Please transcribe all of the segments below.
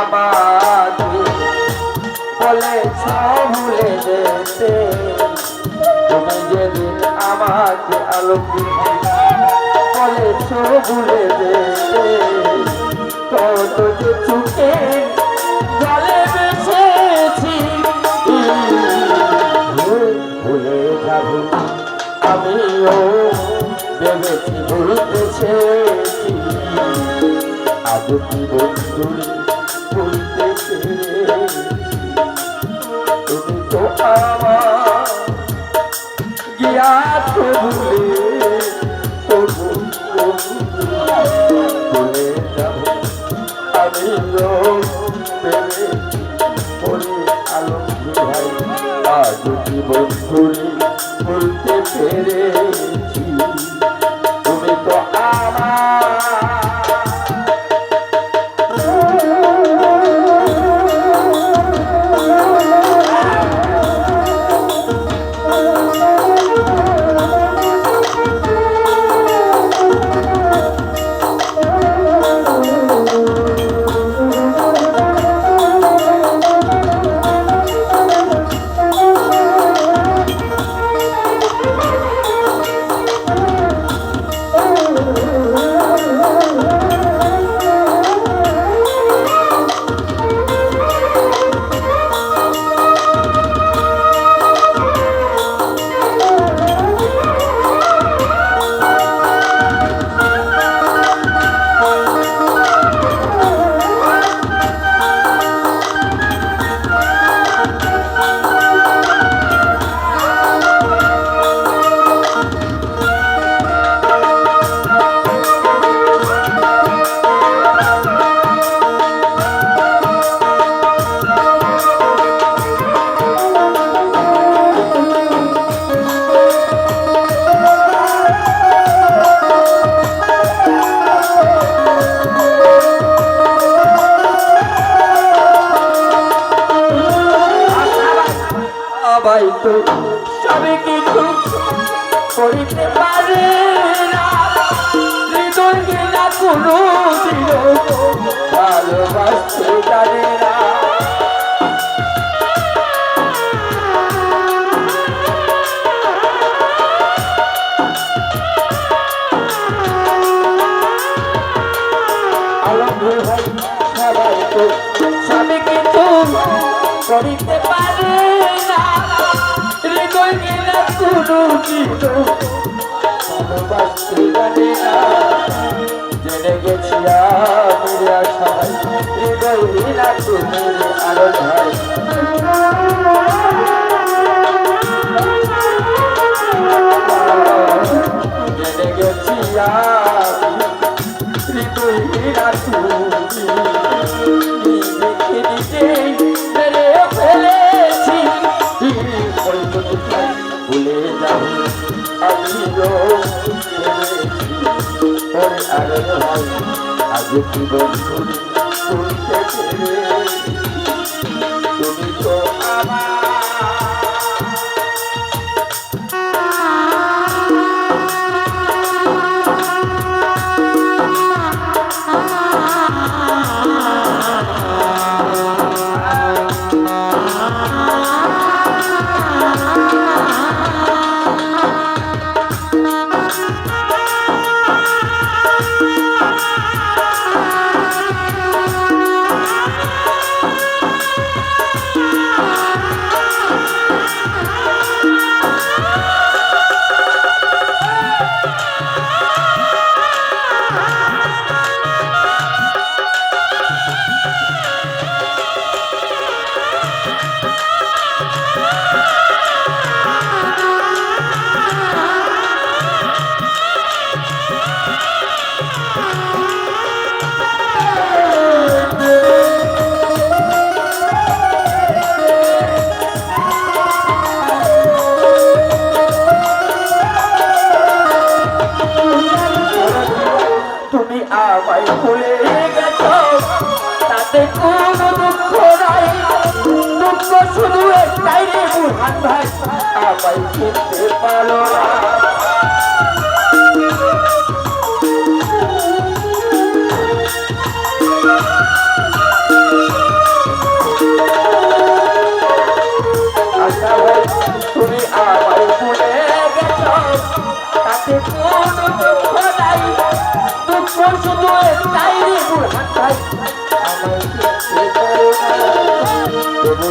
আমাকে বলেছ ভুলে যেতে। তুমি যেদিন আমাকে আলোকিত বলেছ ভুলে যেতে। কত যে চুকে জলে বেসেছি ভুলে যাব। আমিও ভেবেছি ভুলতে আজ কি বন্ধুরে পেরেছি তুমি তো আমার গিয়াছ ভুলে তবু ভুলে যাব আমি ভাই আজ বন্ধুরে বলতে পেরেছি সবাই তো সবে কিছু করিতে পারে না। হৃদয় না কোনো দিন ভালোবাসতে জানে না। সবাই তো। সবে কিছু করিতে কোনো দিন ভালোবাসতে জানে না জেনে গেছি আমি সবাই হৃদয় গেলা তুমি আরও ভাই জেনে গেছি আমি হৃদয় গেলা তুমি আজ কি বন্ধু তুমি আমায় ভুলে গেছ। তাতে কোনো দুঃখ নাই। দুঃখ শুধু একটাই রে বুহান ভাই, আমায় চিনতে পারো না।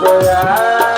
দয়া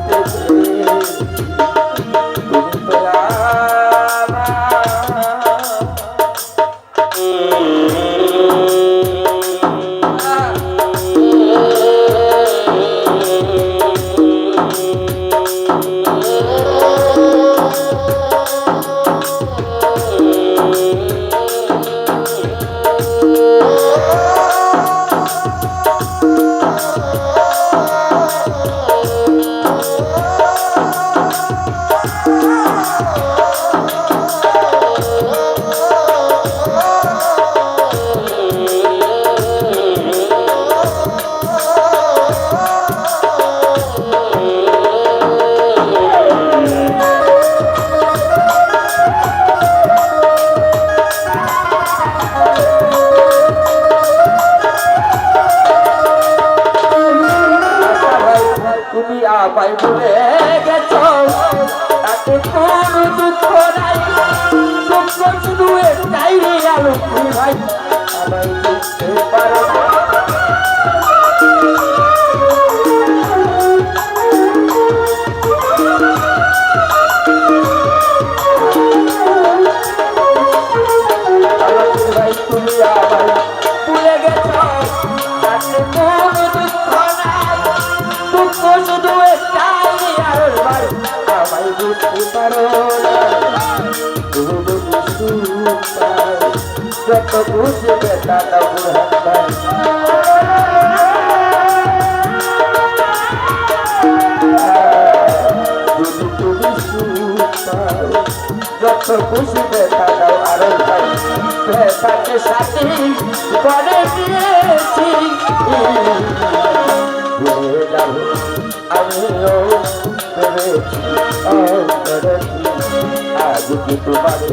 করতেছে শুধু একটাই আর ভাই আমায় বুঝতে পারো না ভাই যদি তুমি সুখ যত খুশি বেটা দাও আরও তোমারে